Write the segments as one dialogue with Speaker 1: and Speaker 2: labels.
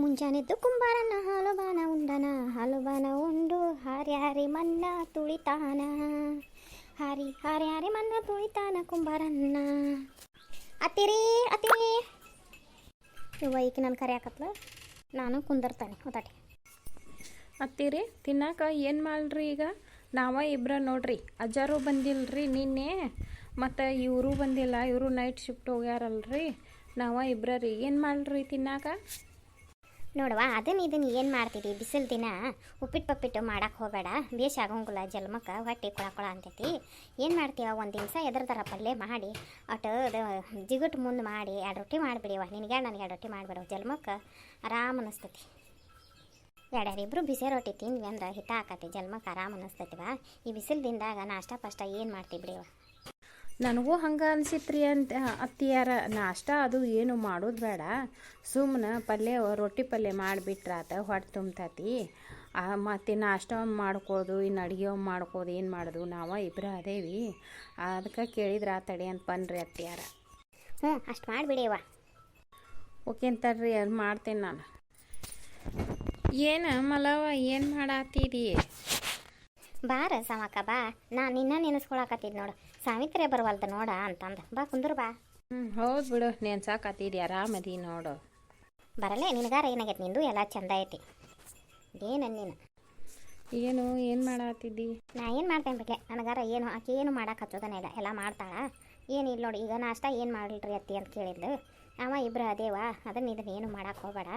Speaker 1: ಮುಂಜಾನೆದ್ದು ಕುಂಬಾರನ ಹಾಲುಬಾನ ಉಂಡನ ಹಾಲು ಬಾನ ಉಂಡು ಹಾರ್ಯಾರಿ ಮನ್ನ ತುಳಿತಾನ. ಹಾರಿ ಹಾರ್ಯಾರಿ ಮನ್ನ ತುಳಿತಾನ ಕುಂಬಾರನ್ನ. ಅತ್ತಿರಿ ಅತ್ತಿರಿ. ಇವ ನಾನು ನನ್ನ ಕರೆಯಾಕತ್ಲ ನಾನು ಕುಂದರ್ತಾನೆ ಒತ್ತಾಟಿ
Speaker 2: ಅತ್ತಿರಿ, ತಿನ್ನಾಕ ಏನು ಮಾಡ್ರಿ ಈಗ? ನಾವ ಇಬ್ಬರ ನೋಡ್ರಿ, ಅಜ್ಜಾರು ಬಂದಿಲ್ರಿ ನಿನ್ನೆ, ಮತ್ತು ಇವರು ಬಂದಿಲ್ಲ, ಇವರು ನೈಟ್ ಶಿಫ್ಟ್ ಹೋಗ್ಯಾರಲ್ರಿ. ನಾವ ಇಬ್ರ ರೀ ಏನು ಮಾಡ್ರಿ ತಿನ್ನಾಕ?
Speaker 1: ನೋಡುವ ಅದನ್ನ ಇದನ್ನ ಏನು ಮಾಡ್ತೀರಿ ಬಿಸಿಲು ದಿನ ಉಪ್ಪಿಟ್ಟು ಪಪ್ಪಿಟ್ಟು ಮಾಡಕ್ಕೆ ಹೋಗಬೇಡ. ಬೇಷ್ ಆಗಂಗಿಲ್ಲ, ಜಲ್ಮಕ್ಕೆ ಹೊಟ್ಟೆ ಕೊಳಕೊಳ ಕೊಳ ಅಂತೈತಿ. ಏನು ಮಾಡ್ತೀವ? ಒಂದು ದಿವಸ ಎದ್ರದಾರ ಪಲ್ಯ ಮಾಡಿ, ಅಟ ಜಿಗುಟ್ ಮುಂದೆ ಮಾಡಿ, ಎರಡು ರೊಟ್ಟಿ ಮಾಡಿಬಿಡಿವ. ನಿನಗೆ ನನಗೆ ಎರಡು ರೊಟ್ಟಿ ಮಾಡಿಬಿಡು. ಜಲ್ಮಕ್ಕೆ ಆರಾಮ್ ಅನಿಸ್ತೈತಿ. ಎರಡ್ಯಾರು ಇಬ್ಬರು ಬಿಸಿ ರೊಟ್ಟಿ ತಿಂದ್ವಿ ಅಂದ್ರೆ ಹಿತ ಆಕತಿ. ಜಲ್ಮಕ್ಕೆ ಆರಾಮ್ ಅನಿಸ್ತೈತಿವ. ಈ ಬಿಸಿಲು ದಿನದಾಗ ನಾಷ್ಟ ಪಷ್ಟ ಏನು ಮಾಡ್ತೀವಿ ಬಿಡಿವ?
Speaker 2: ನನಗೂ ಹಂಗೆ ಅನಿಸಿತ್ರಿ ಅಂತ ಅತ್ತಿಯಾರ ನಾಷ್ಟ ಅದು ಏನು ಮಾಡೋದು ಬೇಡ. ಸುಮ್ಮನೆ ಪಲ್ಯ ರೊಟ್ಟಿ ಪಲ್ಯ ಮಾಡಿಬಿಟ್ರಾತ ಹೊಟ್ಟೆ ತುಂಬ್ತತಿ. ಮತ್ತು ನಾಷ್ಟ ಒಂದು ಮಾಡ್ಕೋದು ಇನ್ನು ಅಡುಗೆ ಒಂದು ಮಾಡ್ಕೋದು ಏನು ಮಾಡೋದು? ನಾವು ಇಬ್ಬರು ಅದೇವಿ. ಅದಕ್ಕೆ ಕೇಳಿದ್ರೆ ಆ ತಡಿ ಅಂತ ಬನ್ರಿ ಅತ್ತಿಯಾರ.
Speaker 1: ಹ್ಞೂ ಅಷ್ಟು ಮಾಡಿಬಿಡಿವ
Speaker 2: ಓಕೆ ಅಂತಾರ್ರಿ ಅದು ಮಾಡ್ತೇನೆ ನಾನು. ಏನು ಮಲವ ಏನು ಮಾಡಾತೀರಿ?
Speaker 1: ಬಾರ ಸಮಕ ಬಾ ನಾನು ನಿನ್ನ ನೆನೆಸ್ಕೊಳಕತ್ತಿದ್ ನೋಡು. ಸಾವಿತ್ರಿ ಬರವಲ್ದ ನೋಡ ಅಂತಂದ. ಬಾ ಕುಂದ್ರ ಬಾ.
Speaker 2: ಹ್ಞೂ ಹೌದು ಬಿಡು. ನೆನ್ಸಾಕತ್ತೀರಿ ಆರಾಮದಿ ನೋಡು.
Speaker 1: ಬರಲೇ ನಿನಗಾರ ಏನಾಗೈತೆ? ನಿಂದು ಎಲ್ಲ ಚಂದ ಐತಿ. ಏನು ನೀನು
Speaker 2: ಏನು ಏನು ಮಾಡಾತಿದ್ದಿ
Speaker 1: ನಾ ಏನು ಮಾಡ್ತೇನೆ ಬಗ್ಗೆ? ನನಗಾರ ಏನು ಆಕೆ ಏನು ಮಾಡಾಕ ಹಚ್ಚೋದನೇ ಇಲ್ಲ. ಎಲ್ಲ ಮಾಡ್ತಾಳ. ಏನು ಇಲ್ಲ ನೋಡಿ, ಈಗ ನಾಷ್ಟ ಏನು ಮಾಡಲ್ರಿ ಅತ್ತಿ ಅಂತ ಕೇಳಿದ್ಲು. ಅವ ಇಬ್ಬರು ಅದೇವ, ಅದನ್ನ ಇದನ್ನು ಏನು ಮಾಡೋಕ್ಕೆ ಹೋಗಬೇಡ.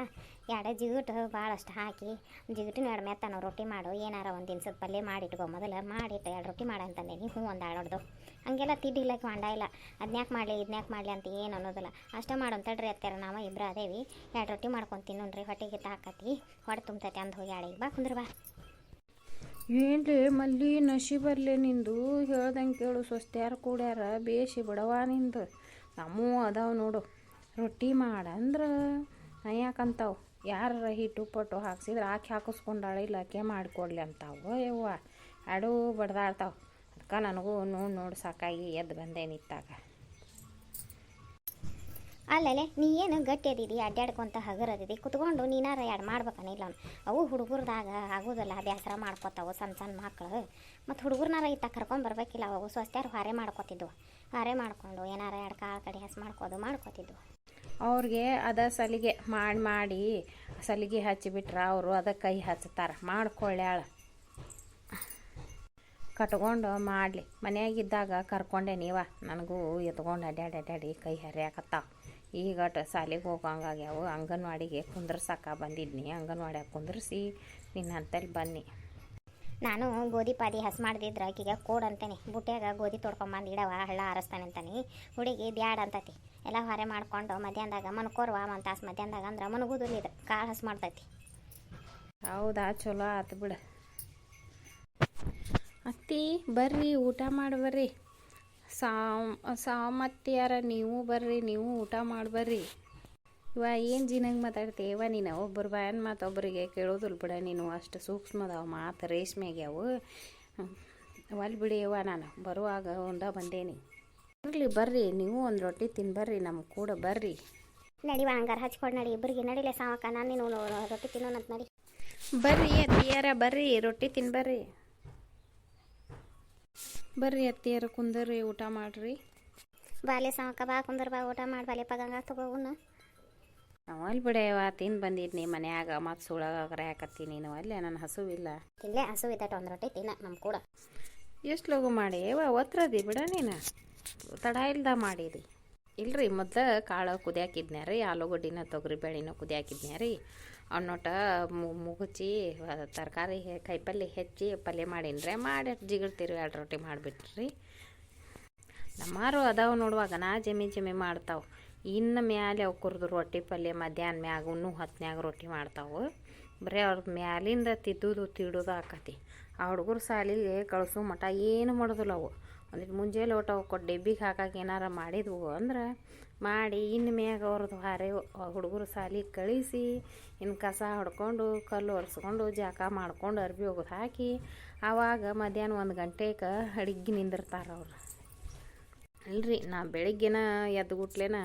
Speaker 1: ಎರಡು ಜಿಗುಟು ಭಾಳಷ್ಟು ಹಾಕಿ, ಜಿಗುಟಿನ ಎರಡು ಮೆತ್ತನೋ ರೊಟ್ಟಿ ಮಾಡು. ಏನಾರ ಒಂದು ದಿನಸದ ಪಲ್ಯ ಮಾಡಿಟ್ಕೊ ಮೊದಲು. ಮಾಡಿಟ್ಟು ಎರಡು ರೊಟ್ಟಿ ಮಾಡು ಅಂತಂದೇನಿ ಹ್ಞೂ ಒಂದು ಆಡೋದು ಹಂಗೆಲ್ಲ ತಿಡ್ಡಿ ಇಲ್ಲಕ್ಕೆ ಮಂಡ ಇಲ್ಲ. ಅದನ್ಯಾಕೆ ಮಾಡಲಿ, ಇದನ್ಯಾಕೆ ಮಾಡಲಿ ಅಂತ ಏನು ಅನ್ನೋದಿಲ್ಲ. ಅಷ್ಟೇ ಮಾಡು ತಡ್ರಿ ಅತ್ಯಾರ ನಾವು ಇಬ್ಬರು ಅದೇವಿ. ಎರಡು ರೊಟ್ಟಿ ಮಾಡ್ಕೊಂಡು ತಿನ್ನೋಣ್ರಿ. ಹೊಟ್ಟೆಗೆ ಹಾಕತಿ ಹೊಟ್ಟೆ ತುಂಬತೈತೆ ಅಂದು ಹೋಗಿ ಆಡಿಗೆ ಬಾ, ಕುಂದ್ರ ಬಾ.
Speaker 2: ಏನ್ರಿ ಮಲ್ಲಿ ನಶೀಬರ್ಲೆ ನಿಂದು? ಹೇಳ್ದಂಗೆ ಕೇಳು ಸ್ವಸ್ತ್ಯಾರ ಕೂಡ್ಯಾರ ಬೇಸಿ ಬಿಡವ ನಿಂದು? ನಮ್ಮೂ ಅದಾವ ನೋಡು, ರೊಟ್ಟಿ ಮಾಡಂದ್ರೆ ಯಾಕಂತಾವು ಯಾರ ಹಿಟ್ಟು ಪಟ್ಟು ಹಾಕ್ಸಿದ್ರೆ ಆಕೆ ಹಾಕಿಸ್ಕೊಂಡಾಳ, ಇಲ್ಲ ಆಕೆ ಮಾಡಿಕೊಡ್ಲಿ ಅಂತಾವು. ಯವ್ವ, ಅಡು ಬಡ್ದಾಡ್ತಾವ. ಅದಕ್ಕೆ ನನಗೂ ನೋಡಿ ನೋಡಿ ಸಾಕಾಗಿ ಎದ್ದು ಬಂದೆ ನಿತ್ತಾಗ
Speaker 1: ಅಲ್ಲಲೆ ನೀ ಏನು ಗಟ್ಟಿ ಅದಿದಿ ಅಡ್ಡಾಡ್ಕೊಂತ ಹಗರದಿದಿ, ಕುತ್ಕೊಂಡು ನೀನಾರ ಎರಡು ಮಾಡ್ಬೇಕನಿಲ್ಲ ಅವ್ನು. ಅವು ಹುಡುಗರ್ದಾಗ ಆಗೋದಲ್ಲ ಬೇಸರ ಮಾಡ್ಕೊತಾವು ಸಣ್ಣ ಸಣ್ಣ ಮಕ್ಕಳು ಮತ್ತು ಹುಡುಗರ್ನಾರ ಇತ್ತ ಕರ್ಕೊಂಬರ್ಬೇಕಿಲ್ಲ ಅವು ಸ್ವಸ್ತ್ಯಾರು ಹಾರೆ ಮಾಡ್ಕೊತಿದ್ವು. ಹಾರೆ ಮಾಡ್ಕೊಂಡು ಏನಾರ ಎರಡು ಕಾಳು ಕಡೆ ಹಸಿ ಮಾಡ್ಕೋದು, ಮಾಡ್ಕೊತಿದ್ವು.
Speaker 2: ಅವ್ರಿಗೆ ಅದ ಸಲಿಗೆ ಮಾಡಿ ಮಾಡಿ, ಸಲಿಗೆ ಹಚ್ಚಿಬಿಟ್ರೆ ಅವರು ಅದ ಕೈ ಹಚ್ತಾರೆ ಮಾಡ್ಕೊಳ್ಳ್ಯಾಳ ಕಟ್ಕೊಂಡು ಮಾಡಲಿ. ಮನೆಯಾಗಿದ್ದಾಗ ಕರ್ಕೊಂಡೆ ನೀವ, ನನಗೂ ಎತ್ಕೊಂಡು ಅಡ್ಡಾಡಿ ಅಡ್ಡಾಡಿ ಕೈ ಹರಿಯಾಕತ್ತಾವ. ಈಗ ಶಾಲೆಗೆ ಹೋಗೋಂಗಾಗ್ಯಾವು ಅಂಗನವಾಡಿಗೆ ಕುಂದ್ರಸಾಕ ಬಂದಿದ್ನಿ. ಅಂಗನವಾಡಿಯಾಗ ಕುಂದ್ರಿಸಿ ನಿನ್ನ ಅಂತಲ್ಲಿ ಬನ್ನಿ.
Speaker 1: ನಾನು ಗೋಧಿ ಪಾದಿ ಹಸ್ ಮಾಡ್ದಿದ್ರೆ ಆಕಿಗೆ ಕೋಡ್ ಅಂತೇನೆ. ಬುಟ್ಯಾಗ ಗೋಧಿ ತೊಡ್ಕೊಂಬಂದು ಇಡವ ಹಳ್ಳ ಹಾರಿಸ್ತಾನೆ ಅಂತಾನೆ. ಹುಡುಗಿ ಬ್ಯಾಡ ಅಂತತಿ. ಎಲ್ಲ ಹೊರೆ ಮಾಡ್ಕೊಂಡು ಮಧ್ಯಾಹ್ನದಾಗ ಮನ್ಕೋರ್ವ ಒಂದು ತಾಸು ಮಧ್ಯಾಹ್ನದಾಗ ಅಂದ್ರೆ ಮನಗುದಿಲ್ಲ ಇದು ಕಾಳು ಹಸ್ ಮಾಡ್ತೈತಿ.
Speaker 2: ಹೌದಾ ಚಲೋ ಆತು ಬಿಡು. ಅತ್ತಿ ಬರ್ರಿ ಊಟ ಮಾಡಿ ಬರ್ರಿ. ಸಾಮ್ ಸಾಮತ್ಯಾರ ನೀವು ಬರ್ರಿ ನೀವು ಊಟ ಮಾಡ್ಬರ್ರಿ ಇವ ಏನು ಜಿನಂಗೆ ಮಾತಾಡ್ತೀವ ನೀನು ಒಬ್ಬರು ಬಾಯನ್ ಮಾತು ಒಬ್ಬರಿಗೆ ಕೇಳೋದಿಲ್ಲ ಬಿಡ ನೀನು. ಅಷ್ಟು ಸೂಕ್ಷ್ಮದವ ಮಾತು ರೇಷ್ಮೆಗ್ಯಾವು ಒಲ್ ಇವ ನಾನು. ಬರುವಾಗ ಉಂಡ ಬಂದೇನಿ. ಇರಲಿ ಬರ್ರಿ. ನೀವು ಒಂದು ರೊಟ್ಟಿ ತಿನ್ಬರ್ರಿ ನಮ್ಮ ಕೂಡ ಬರ್ರಿ.
Speaker 1: ನಡಿವ ಹಂಗಾರ ಹಚ್ಕೊಂಡು ನಡಿ. ಇಬ್ಬರಿಗೆ ನಡಿಲೆ ಸಾವಕ. ನಾನು ನೀನು ರೊಟ್ಟಿ ತಿನ್ನೋಣಂತ ನಡಿ.
Speaker 2: ಬರ್ರಿ ಅತ್ತಿಯಾರ ಬರ್ರಿ. ರೊಟ್ಟಿ ತಿನ್ಬರ್ರಿ ಬರ್ರಿ ಅತ್ತಿಯರು ಕುಂದರ್ರಿ ಊಟ ಮಾಡ್ರಿ.
Speaker 1: ಬಾಲೆ ಸಾವಕ ಬಾ ಕುಂದರ್ ಬಾ ಊಟ ಮಾಡಿ ಬಾಲೆ ಪಗಂಗ ತಗೋಗುನ
Speaker 2: ಅವಲ್ ಬಿಡೆಯವ ತಿಂದು ಬಂದಿದ್ನಿ ಮನ್ಯಾಗ ಮತ್ತು ಸುಳಗಾಗ್ರ ಹಾಕತ್ತಿ ನೀನು ಅಲ್ಲೇ ನನ್ನ ಹಸುವಿಲ್ಲ.
Speaker 1: ಇಲ್ಲೇ ಹಸು ಇದೆ ಒಂದು ರೊಟ್ಟಿ ತಿನ್ನ ನಮ್ಮ ಕೂಡ.
Speaker 2: ಎಷ್ಟು ಲಗು ಮಾಡಿ ಒತ್ರದಿ ಬಿಡ ನೀನು. ತಡ ಇಲ್ದ ಮಾಡಿದಿ. ಇಲ್ರಿ ಮೊದ್ಲು ಕಾಳು ಕುದಿಯಾಕಿದ್ನ್ಯಾರಿ ಆಲೂಗಡ್ಡಿನ ತೊಗರಿ ಬೇಳೆನ ಕುದಿಯಾಕಿದ್ನ್ಯಾ ಅನ್ನೊಟ ಮುಗುಚಿ ತರಕಾರಿ ಕೈಪಲ್ಲಿ ಹೆಚ್ಚಿ ಪಲ್ಯ ಮಾಡಿನ್ರೆ. ಮಾಡಿ ಜಿಗಿಡ್ತೀರಿ ಎರಡು ರೊಟ್ಟಿ ಮಾಡಿಬಿಟ್ರಿ. ನಮ್ಮಾರು ಅದಾವ ನೋಡುವಾಗ, ನಾ ಜಮಿ ಜಮಿ ಮಾಡ್ತಾವೆ. ಇನ್ನು ಮ್ಯಾಲೆ ಅವು ಕುರ್ದು ರೊಟ್ಟಿ ಪಲ್ಯ ಮಧ್ಯಾಹ್ನ ಮ್ಯಾಗ ಇನ್ನೂ ಹೊತ್ನ್ಯಾಗ ರೊಟ್ಟಿ ಮಾಡ್ತಾವೆ. ಬರೀ ಅವ್ರದ್ದು ಮ್ಯಾಲಿಂದ ತಿದ್ದುದು ತಿಡೋದು ಆಕತಿ. ಆ ಹುಡುಗರು ಸಾಲಿಗೆ ಕಳಿಸು ಮಠ ಏನು ಮಾಡೋದಿಲ್ಲ ಅವು. ಒಂದಿಟ್ಟು ಮುಂಜಾನೆ ಊಟ ಕೊಟ್ಟು ಡಬ್ಬಿಗೆ ಹಾಕಕ್ಕೆ ಏನಾರ ಮಾಡಿದ್ವು ಅಂದ್ರೆ ಮಾಡಿ ಇನ್ನು ಮ್ಯಾಗ ಅವ್ರದ್ದು ಹಾರೆ ಹುಡುಗರು ಸಾಲಿಗೆ ಕಳಿಸಿ ಇನ್ನು ಕಸ ಹೊಡ್ಕೊಂಡು, ಕಲ್ಲು ಒರೆಸ್ಕೊಂಡು, ಜಾಕ ಮಾಡ್ಕೊಂಡು ಅರ್ಬಿ ಒಗದು ಹಾಕಿ ಆವಾಗ ಮಧ್ಯಾಹ್ನ ಒಂದು ಗಂಟೆಗೆ ಅಡಿಗೆ ನಿಂದಿರ್ತಾರೆ ಅವರು. ಅಲ್ರಿ ನಾ ಬೆಳಿಗ್ಗೆನ ಎದ್ದು ಗುಟ್ಲೆನ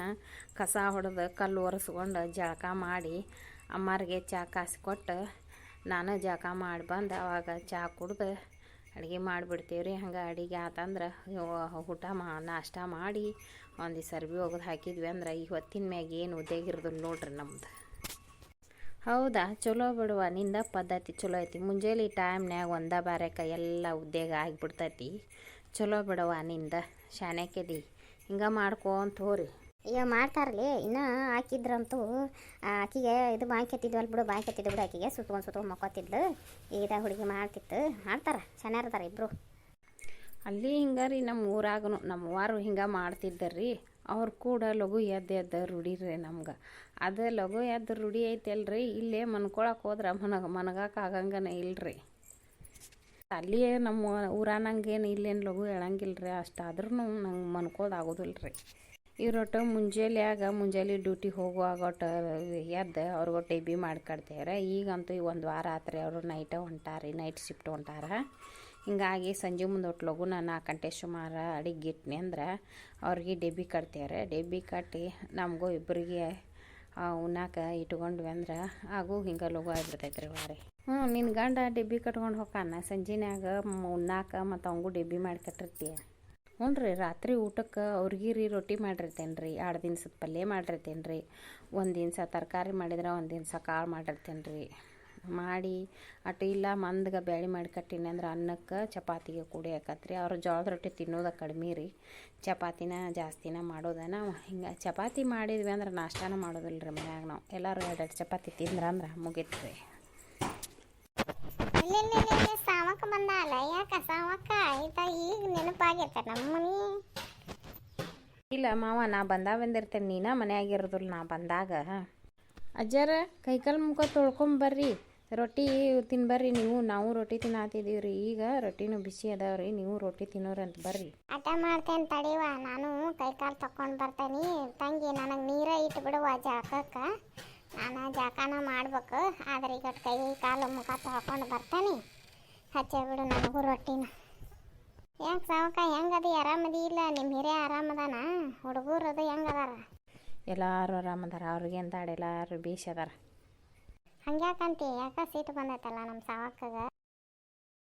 Speaker 2: ಕಸ ಹೊಡೆದು, ಕಲ್ಲು ಒರೆಸ್ಕೊಂಡು ಜಳಕ ಮಾಡಿ, ಅಮ್ಮಾರಿಗೆ ಚಾ ಕಾಸಿ ಕೊಟ್ಟು, ನಾನು ಜಳಕ ಮಾಡಿ ಬಂದು, ಅವಾಗ ಚಾ ಕುಡ್ದು ಅಡುಗೆ ಮಾಡಿಬಿಡ್ತೀವಿ ರೀ ಹಂಗೆ ಅಡುಗೆ ಆತಂದ್ರೆ ಊಟ ಮಾ, ನಾಷ್ಟ ಮಾಡಿ ಒಂದು ಸರ್ವಿ ಒಗದು ಹಾಕಿದ್ವಿ ಅಂದ್ರೆ ಇವತ್ತಿನ ಹೊತ್ತಿನ ಮ್ಯಾಗ ಏನು ಉದ್ಯೋಗಿರೋದಿಲ್ಲ ನೋಡ್ರಿ ನಮ್ದು. ಹೌದಾ? ಚಲೋ ಬಿಡುವ, ನಿಂದ ಪದ್ಧತಿ ಚಲೋ ಐತಿ. ಮುಂಜಾನೆ ಟೈಮ್ನ್ಯಾಗ ಒಂದ ಬಾರ್ಯಾಕ ಎಲ್ಲ ಉದ್ಯೋಗ ಆಗಿಬಿಡ್ತೈತಿ. ಚಲೋ ಬಿಡವ ನಿಂದ ಶಾನ್ಯಾಕೆದಿ ಹಿಂಗೆ ಮಾಡ್ಕೊಂತ ಹೋರಿ.
Speaker 1: ಈಗ ಮಾಡ್ತಾರಲಿ. ಇನ್ನೂ ಹಾಕಿದ್ರಂತೂ ಆಕಿಗೆ ಇದು ಬಾಂಕ್ ಎತ್ತಿದ್ವಲ್ಲ ಬಿಡು ಬಾಂಕ್ ಎತ್ತಿದ್ದು ಬಿಡು, ಆಕಿಗೆ ಸುತ್ಕೊಂಡು ಸುತ್ಕೊಂಡು ಮಕ್ಕೋತಿದ್ದು ಈಗ ಹುಡುಗಿ ಮಾಡ್ತಿತ್ತು. ಮಾಡ್ತಾರೆ ಚೆನ್ನಾಗಿರ್ತಾರೆ ಇಬ್ಬರು
Speaker 2: ಅಲ್ಲಿ ಹಿಂಗೆ ರೀ ನಮ್ಮ ಊರಾಗನು ನಮ್ಮ ಹಿಂಗೆ ಮಾಡ್ತಿದ್ದರ್ರಿ. ಅವ್ರು ಕೂಡ ಲಘು ಎದ್ದು ಎದ್ದು ರೂಢಿ ರೀ ನಮ್ಗೆ. ಅದು ಲಘು ಎದ್ದು ರೂಢಿ ಐತಲ್ರಿ, ಇಲ್ಲೇ ಮನ್ಕೊಳಕ್ಕೆ ಹೋದ್ರೆ ಮನಗ ಮನಗಕ್ಕೆ ಇಲ್ಲ ಇಲ್ರಿ. ಅಲ್ಲಿ ನಮ್ಮ ಊರಾನಂಗೇನು ಇಲ್ಲೇನು ಲಘು ಹೇಳಂಗಿಲ್ಲ ರೀ ಅಷ್ಟಾದ್ರೂ ನಂಗೆ ಮನ್ಕೋದು ಆಗೋದಿಲ್ಲ ರೀ ಇವ್ರೊಟ್ಟು ಮುಂಜಾನೆಯಾಗ ಮುಂಜಾನೆ ಡ್ಯೂಟಿ ಹೋಗುವಾಗ ಒಟ್ಟು ಎದ್ದು ಟಿ ಬಿ ಮಾಡ್ಕೊಡ್ತೇವ್ರೆ. ಈಗಂತೂ ಒಂದು ವಾರ ಆತ್ರಿ ಅವರು ನೈಟ ಹೊಂಟಾರಿ ನೈಟ್ ಶಿಫ್ಟ್ ಹೊಂಟಾರ. ಹಿಂಗಾಗಿ ಸಂಜೆ ಮುಂದೆ ಒಟ್ಟು ನಾನು ನಾಲ್ಕು ಗಂಟೆ ಸುಮಾರು ಅಡಿಗೆ ಇಟ್ನಿ ಅಂದ್ರೆ ಅವ್ರಿಗೆ ಡೆಬ್ಬಿ ರೀ ಡೆಬ್ಬಿ ಕಟ್ಟಿ ನಮಗೂ ಇಬ್ಬರಿಗೆ ಉಣ್ಣಾಕ ಇಟ್ಕೊಂಡ್ವಿ ಅಂದ್ರೆ ಹಾಗೂ ಹಿಂಗೆ ಲಗು ಆಗಿಬಿಡ್ತೈತೆ ರೀ ವಾರಿ ಹ್ಞೂ ನಿನ್ನ ಗಂಡ ಡೆಬ್ಬಿ ಕಟ್ಕೊಂಡು ಹೋಗಾನ ಸಂಜೆನಾಗ ಉಣ್ಣಾಕ ಮತ್ತು ಅವಂಗೂ ಡೆಬ್ಬಿ ಮಾಡಿ ಕಟ್ಟಿರ್ತೀಯ ಹ್ಞೂ ರೀ, ರಾತ್ರಿ ಊಟಕ್ಕೆ ಅವ್ರಿಗೆ ರೀ ರೊಟ್ಟಿ ಮಾಡಿರ್ತೇನೆ ರೀ. ಎರಡು ದಿನ್ಸದ ಪಲ್ಯ ಮಾಡಿರ್ತೇನೆ ರೀ. ಒಂದು ದಿವ್ಸ ತರಕಾರಿ ಮಾಡಿದ್ರೆ ಒಂದು ದಿವ್ಸ ಕಾಳು ಮಾಡಿರ್ತೇನೆ ರೀ. ಮಾಡಿ ಅಟ್ ಇಲ್ಲ ಮಂದಗ ಬ್ಯಾಳಿ ಮಾಡಿ ಕಟ್ಟಿನಿ ಅಂದ್ರೆ ಅನ್ನಕ್ಕೆ ಚಪಾತಿಗೆ ಕೂಡಿ ಹಾಕತ್ರಿ. ಅವ್ರು ಜೋಳದ ರೊಟ್ಟಿ ತಿನ್ನೋದು ಕಡಿಮೆ ರೀ. ಚಪಾತಿನ ಜಾಸ್ತಿನ ಮಾಡೋದ ನಾವು ಹಿಂಗೆ ಚಪಾತಿ ಮಾಡಿದ್ವಿ ಅಂದ್ರೆ ನಾಷ್ಟಾನ ಮಾಡೋದಿಲ್ಲ ರೀ ಮನ್ಯಾಗ ನಾವು. ಎಲ್ಲರೂ ಎರಡೆರಡು ಚಪಾತಿ ತಿಂದ್ರೆ ಅಂದ್ರೆ ಮುಗೀತು ರೀ
Speaker 1: ಅಲ್ಲ ಯಾಕ ಈಗ ನೆನಪಾಗಿರ್ತಾರೆ ನಮ್ಮ ಮನೆ.
Speaker 2: ಇಲ್ಲ ಮಾವ ನಾ ಬಂದಾಗ ಬಂದಿರ್ತೇನೆ. ನೀನ ಮನ್ಯಾಗಿರೋದಿಲ್ಲ ನಾ ಬಂದಾಗ. ಅಜ್ಜಾರ ಕೈಕಾಲು ಮುಖ ತೊಳ್ಕೊಂಬರ್ರಿ ರೊಟ್ಟಿ ತಿನ್ಬರ್ರಿ ನೀವು. ನಾವು ರೊಟ್ಟಿ ತಿನ್ನಾತಿದ್ದೀವಿ ರೀ ಈಗ ರೊಟ್ಟಿನೂ ಬಿಸಿ ಅದಾವ್ರಿ. ನೀವು ರೊಟ್ಟಿ ತಿನ್ನೋರು ಅಂತ ಬರ್ರಿ.
Speaker 1: ಆಟ ಮಾಡ್ತೇನೆ ತಡಿವ. ನಾನು ಕೈ ಕಾಲು ತಕೊಂಡು ಬರ್ತೇನೆ. ತಂಗಿ ನನಗೆ ನೀರ ಇಟ್ಟು ಬಿಡುವ ಜಾಕಕ್ಕೆ ನಾನು ಜಾಕನ ಮಾಡ್ಬೇಕು. ಆದ್ರೆ ಈಗ ಕೈ ಕಾಲು ಮುಖ ತೊಳ್ಕೊಂಡು ಬರ್ತೇನೆ. ಹಚ್ಚೇ ಬಿಡು ನನಗೂ ರೊಟ್ಟಿನ. ಯಾಕೆ ಸಾವಕ ಹೆಂಗದಿ ಆರಾಮದಿ ಇಲ್ಲ? ನಿಮ್ಮ ಹಿರಿಯ ಆರಾಮದಾನ ಹುಡುಗರು ಅದು ಹೆಂಗದಾರ
Speaker 2: ಎಲ್ಲರೂ ಆರಾಮದಾರ ಅವ್ರಿಗೆ ಅಂತ ಎಲ್ಲರೂ ಬೇಷ್ ಅದಾರ.
Speaker 1: ಹಂಗ್ಯಾಕಂತಿ? ಯಾಕ ಸೀಟ್ ಬಂದೈತಲ್ಲ ನಮ್ಮ ಸಾವಕ್ಕಗ?